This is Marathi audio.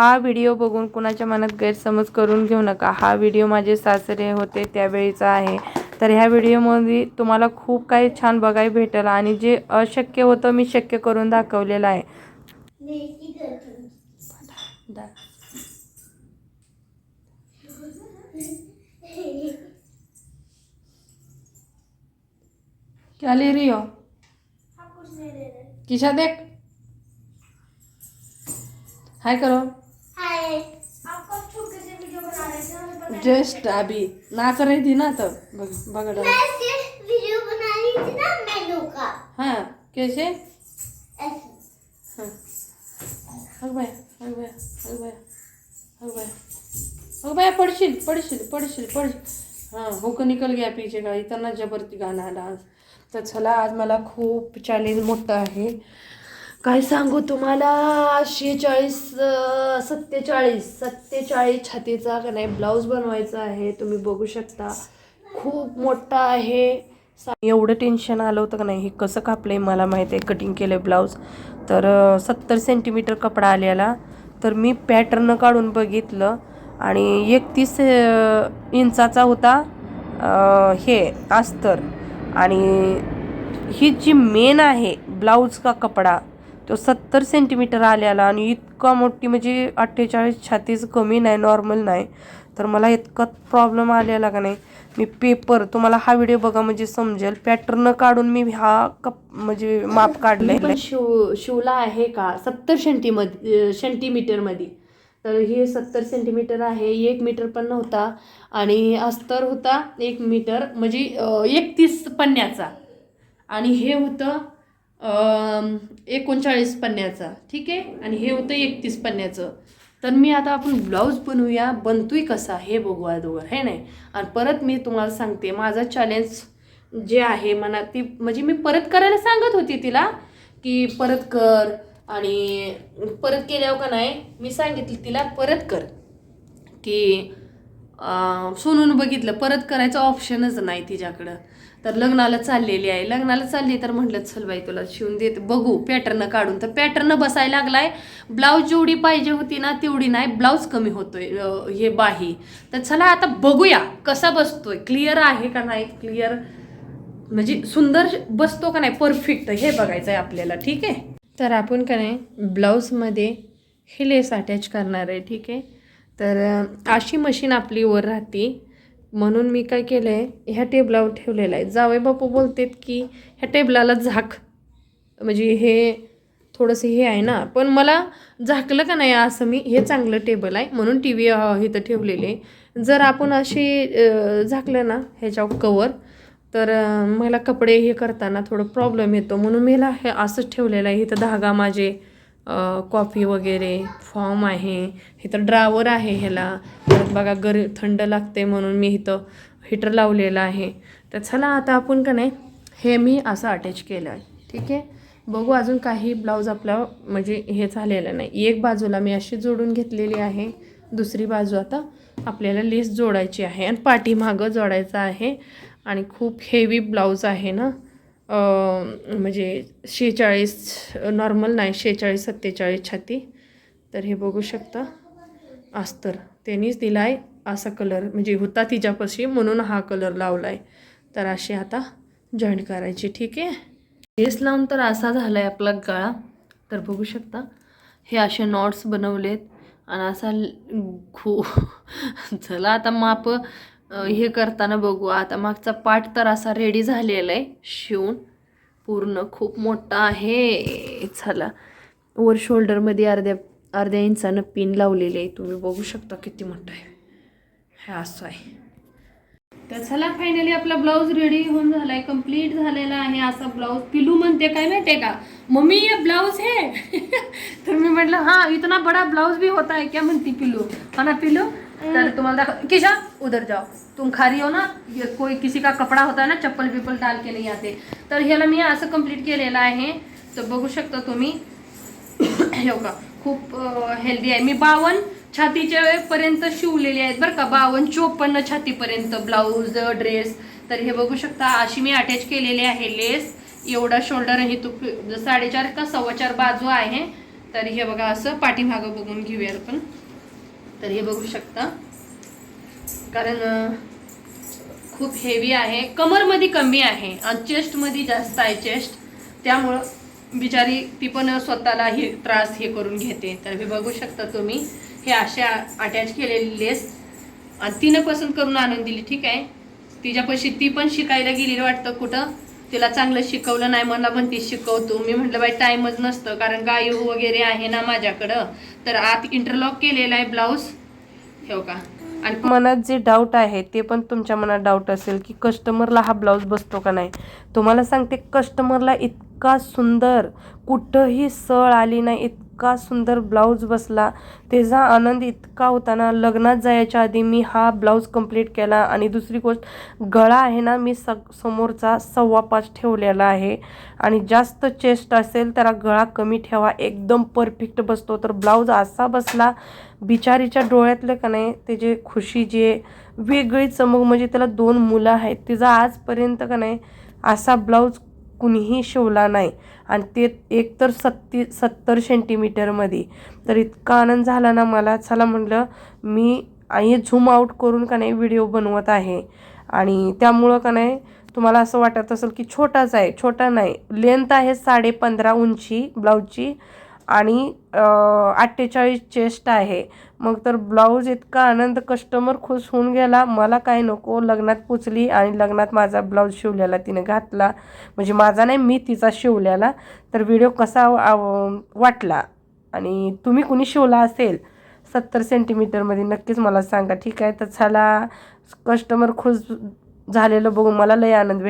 हा व्हिडिओ बघून कुणाच्या मनात गैरसमज करून घेऊ नका. हा व्हिडिओ माझे सासरे होते त्यावेळीचा आहे. तर ह्या व्हिडिओमध्ये तुम्हाला खूप काही छान बघायला भेटेल आणि जे अशक्य होतं मी शक्य करून दाखवलेलं आहे. क्या ले रही हो? किशा देख। हाय करो। जस्ट अभी नाच रही थी ना तब. मैं सिर्फ़ वीडियो बना रही थी ना मेनू का। हाँ कैसे? हाँ। बाया अग बाया अग बाया अग बाया अग बाया पडशील पडशील पडशील पडशील हाँ हुक निकल गया पीछे का इतना गाणं आला आज तर चला आज मला खूप चॅलेंज मोठं आहे। काय सांगू तुम्हाला? शेहेचाळीस सत्तेचाळीस सत्तेचाळीस छातीचा का नाही ब्लाऊज बनवायचा आहे तुम्ही बघू शकता. खूप मोठा आहे. एवढं टेन्शन आलं होतं का नाही? हे कसं कापलं आहे मला माहीत आहे कटिंग केलं आहे ब्लाऊज. तर सत्तर सेंटीमीटर कपडा आलेला. तर मी पॅटर्न काढून बघितलं आणि एकतीस इंचाचा होता हे अस्तर. आणि ही जी मेन आहे ब्लाऊज का कपडा तो सत्तर सेंटीमीटर आलेला आणि इतका मोठी म्हणजे अठ्ठेचाळीस छातीच कमी नाही नॉर्मल नाही. तर मला इतका प्रॉब्लेम आलेला का नाही? मी पेपर तुम्हाला हा व्हिडिओ बघा म्हणजे समजेल. पॅटर्न काढून मी हा कप म्हणजे माप काढलंय. पण शिव शिवला आहे का? सत्तर सेंटीमध्ये सेंटीमीटरमध्ये तर हे सत्तर सेंटीमीटर आहे एक मीटर पण नव्हता आणि अस्तर होता एक मीटर म्हणजे एकतीस पन्न्याचा. आणि हे होतं एकोणचाळीस पन्न्याचा. ठीक आहे? आणि हे होतं एकतीस पन्न्याचं. तर मी आता आपण ब्लाऊज बनवूया. बनतोय कसा? हे बघू अगोदर हे नाही? आणि परत मी तुम्हाला सांगते. माझा चॅलेंज जे आहे मना ती म्हणजे मी परत करायला सांगत होती तिला की परत कर आणि परत केल्यावर का नाही मी सांगितलं तिला परत कर. की सोनून बघितलं परत करायचं ऑप्शनच नाही तिच्याकडं. तर लग्नाला चाललेली आहे. लग्नाला चालली तर म्हटलं चल बाई तुला शिवून देत बघू पॅटर्न काढून. तर पॅटर्न बसायला लागलाय. ब्लाऊज जेवढी पाहिजे होती ना तेवढी नाही. ब्लाऊज कमी होतोय हे बाही. तर चला आता बघूया कसा बसतोय. क्लिअर आहे का नाही? क्लिअर म्हणजे सुंदर बसतो का नाही? परफेक्ट हे बघायचं आहे आपल्याला ठीक आहे? तर आपण का नाही ब्लाऊजमध्ये हे लेस अटॅच करणार आहे ठीक आहे? तर अशी मशीन आपली वर राहते. म्हणून मी काय केलं आहे ह्या टेबलावर ठेवलेलं आहे. जावई बापू बोलतात की ह्या टेबलाला झाक. म्हणजे हे थोडंसं हे आहे ना. पण मला झाकलं का नाही असं मी हे चांगलं टेबल आहे. म्हणून टी व्ही इथं ठेवलेले आहे. जर आपण अशी झाकलं ना ह्याच्यावर कवर तर मला कपडे हे करताना थोडं प्रॉब्लेम येतो. म्हणून मीला हे असंच ठेवलेलं आहे. इथं धागा माझे कॉफी वगैरे फॉर्म आहे इथं ड्रावर आहे ह्याला. परत बघा गर थंड लागते म्हणून मी इथं हिटर लावलेलं आहे. तर चला आता आपण का नाही हे मी असं अटॅच केलं आहे ठीक आहे? बघू अजून काही ब्लाऊज आपला म्हणजे हे झालेलं नाही. एक बाजूला मी अशी जोडून घेतलेली आहे. दुसरी बाजू आता आपल्याला लेस जोडायची आहे. आणि पाठीमागं जोडायचं आहे. आणि खूप हेवी ब्लाऊज आहे ना. म्हणजे शेहेचाळीस नॉर्मल नाही शेहेचाळीस सत्तेचाळीस छाती. तर हे बघू शकता. अस्तर त्यांनीच दिला आहे असा कलर म्हणजे होता तिच्यापाशी म्हणून हा कलर लावला आहे तर अशी आता जॉईंट करायची ठीक आहे? लेस लावून तर असा झाला आहे आपला गळा. तर बघू शकता. हे असे नॉट्स बनवलेत. आणि असा खू चला आता माप. हे करताना बघू. आता मागचा पाठ तर असा रेडी झालेला आहे शिवून. पूर्ण खूप मोठा आहे. झाला वर शोल्डरमध्ये अर्ध्या अर्ध्या इंचानं पिन लावलेली आहे. तुम्ही बघू शकता किती मोठं आहे. हे असं आहे. तर चला फायनली आपला ब्लाऊज रेडी होऊन झालाय कंप्लीट झालेला आहे असा ब्लाऊज पिलू म्हणते काय माहितीये का? मम्मी ये ब्लाऊज है. तर मी म्हटलं हा इतना बड़ा ब्लाऊज भी होता है क्या? म्हणती पिलू. हा ना पिलू? तर तुम्हाला दाखव किशा उधर जाओ. तुम खा रही हो ना ये कोई किसी का कपड़ा होता है ना चप्पल बिप्पल डाल के नहीं आते. तर ह्याला मी असं कंप्लीट केलेलं आहे. तर बघू शकता तुम्ही. हे का खूप हेल्दी आहे. मी बावन छातीच्या पर्यंत शिवलेले आहेत बरं का बावन चोपन्न छातीपर्यंत ब्लाऊज ड्रेस. तर हे बघू शकता अशी मी अटॅच केलेली आहे लेस. एवढा शोल्डर हे तू साडेचार का सव्वा चार बाजू आहे. तर हे बघा असं पाठीमागं बघून घेऊया आपण. तर हे बघू शकता. कारण खूप हेवी आहे. कमरमध्ये कमी आहे. आणि चेस्टमध्ये जास्त आहे चेस्ट त्यामुळं बिचारी ती पण स्वतःला हे त्रास हे करून घेते. तर हे बघू शकता तुम्ही. हे अशा अटॅच केलेली लेस आणि तिनं पसंत करून आणून दिली ठीक आहे? तिच्यापाशी ती पण शिकायला गेली वाटतं कुठं? तिला चांगलं शिकवलं नाही मला पण ती शिकवतो. मी म्हटलं बाई टाईमच नसतं कारण गायू वगैरे आहे ना माझ्याकडं. तर आत इंटरलॉक केलेला आहे ब्लाऊज ठेव का आणि मनात जे डाऊट आहे ते पण तुमच्या मनात डाऊट असेल की कस्टमरला हा ब्लाऊज बसतो का नाही? तुम्हाला सांगते कस्टमरला इतका सुंदर. कुठंही सळ आली नाही. इतका सुंदर ब्लाऊज बसला. त्याचा आनंद इतका होता ना. लग्नात जायच्या आधी मी हा ब्लाऊज कंप्लीट केला आणि दुसरी गोष्ट गळा आहे ना मी स समोरचा सव्वा पाच ठेवलेला आहे. आणि जास्त चेस्ट असेल त्याला गळा कमी ठेवा. एकदम परफेक्ट बसतो. तर ब्लाऊज असा बसला बिचारीच्या डोळ्यातलं का नाही त्याचे खुशी जे वेगळी चमक म्हणजे त्याला दोन मुलं आहेत. तिचा आजपर्यंत का नाही असा ब्लाऊज कुणीही शिवला नाही. आणि ते एकतर सत्ती सत्तर सेंटीमीटरमध्ये. तर इतका आनंद झाला ना मला. चला म्हटलं मी हे झूम आऊट करून का नाही व्हिडिओ बनवत आहे. आणि त्यामुळं का नाही तुम्हाला असं वाटत असेल की छोटाच आहे. छोटा नाही. लेंथ आहे साडे पंधरा उंची ब्लाऊजची. आणि अठ्ठेचाळीस चेस्ट आहे. मग तर ब्लाऊज इतका आनंद कस्टमर खुश होऊन गेला. मला काय नको लग्नात पुचली आणि लग्नात माझा ब्लाऊज शिवलेला तिने घातला. म्हणजे माझा नाही मी तिचा शिवलेला. तर व्हिडिओ कसा वाटला? आणि तुम्ही कुणी शिवला असेल? सत्तर सेंटीमीटरमध्ये नक्कीच मला सांगा. ठीक आहे तर चला. कस्टमर खुश झालेलं बघून मला लय आनंद